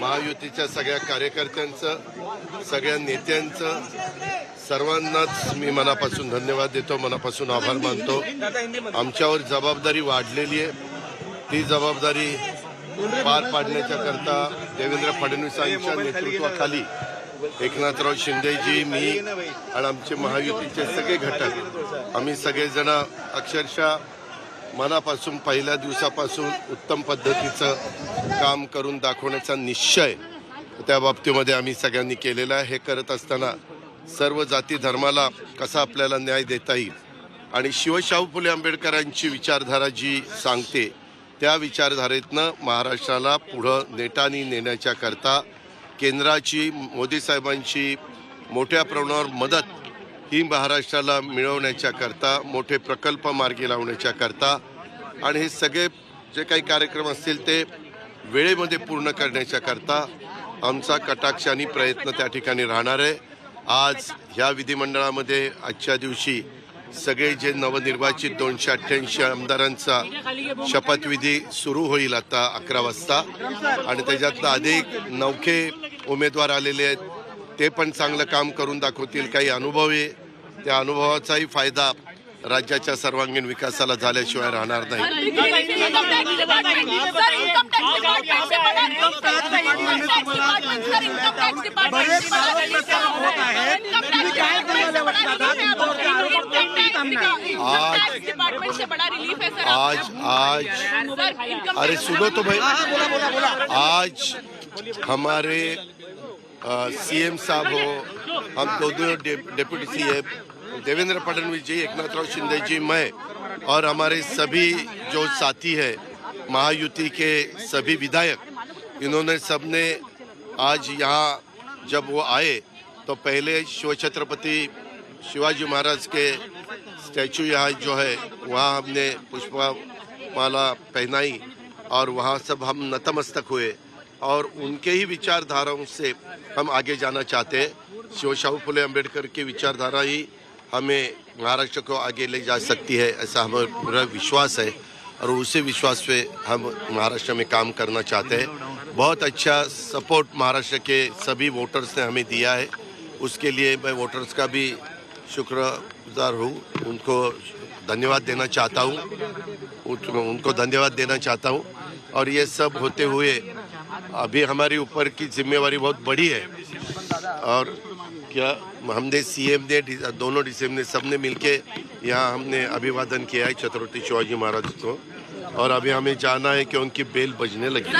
महायुतीच्या सगळ्या कार्यकर्त्यांचं सगळ्या नेत्यांचं सर्वांनाच मी मनापासून धन्यवाद देतो मनापासून आभार मानतो. आमच्यावर जबाबदारी वाढलेली आहे. ती जबाबदारी पार पाडण्याच्या करता देवेंद्र फडणवीसांच्या नेतृत्वाखाली एकनाथराव शिंदेजी मी आणि आमचे महायुतीचे सगळे घटक. आम्ही सगळेजण अक्षरशः मनापासून पहिल्या दिवसापासून उत्तम पद्धतीचं काम करून दाखवण्याचा निश्चय त्या बाबतीमध्ये आम्ही सगळ्यांनी केलेला आहे. हे करत असताना सर्व जाती धर्माला कसा आपल्याला न्याय देता येईल आणि शिवशाहू फुले आंबेडकरांची विचारधारा जी सांगते त्या विचारधारेतनं महाराष्ट्राला पुढं नेटानी नेण्याच्या करता केंद्राची मोदी साहेबांची मोठ्या प्रमाणावर मदत ही महाराष्ट्राला मिळवण्याच्या करता मोठे प्रकल्प मार्गी लावण्याच्या करता आणि हे सगळे जे काही कार्यक्रम असतील ते वेळेमध्ये पूर्ण करण्याच्या करता आमचा कटाक्षाने प्रयत्न त्या ठिकाणी राहणार आहे. आज ह्या विधिमंडळामध्ये आजच्या दिवशी सगळे जे नवनिर्वाचित दोनशे अठ्ठ्याऐंशी आमदारांचा शपथविधी सुरू होईल आता अकरा वाजता आणि त्याच्यातनं अधिक नौखे उमेदवार आलेले आहेत. ते पण चांगलं काम करून दाखवतील. काही अनुभवी त्या अनुभवाचाही फ़ायदा राज्याच्या सर्वांगीण विकासाला झाल्याशिवाय राहणार नाही. आज आज अरे सुनो तो भाई। आज हमारे सीएम साहब हो हम दोनों डे, डिप्टी सीएम देवेंद्र फडणवीस जी, एकनाथराव शिंदे जी, मैं और हमारे सभी जो साथी है, महायुति के सभी विधायक, इन्होंने सबने आज यहाँ जब वो आए तो पहले शिव छत्रपति शिवाजी महाराज के स्टैचू यहाँ जो है, वहाँ हमने पुष्पा माला पहनाई और वहाँ सब हम नतमस्तक हुए और उनके ही विचारधाराओं से हम आगे जाना चाहते हैं। शिव शाहू फुले अंबेडकर की विचारधारा ही हमें महाराष्ट्र को आगे ले जा सकती है, ऐसा हमारा विश्वास है और उसी विश्वास पे हम महाराष्ट्र में काम करना चाहते हैं। बहुत अच्छा सपोर्ट महाराष्ट्र के सभी वोटर्स ने हमें दिया है। उसके लिए मैं वोटर्स का भी शुक्रगुजार हूँ। उनको धन्यवाद देना चाहता हूँ। उनको धन्यवाद देना चाहता हूँ। और ये सब होते हुए अभी हमारी ऊपर की जिम्मेवारी बहुत बड़ी है। और क्या। हमने सीएम ने दोनों डीसीएम ने मिल के यहाँ हमने अभिवादन किया है छत्रपति शिवाजी महाराज को। और अभी हमें जाना है कि उनकी बेल बजने लगी।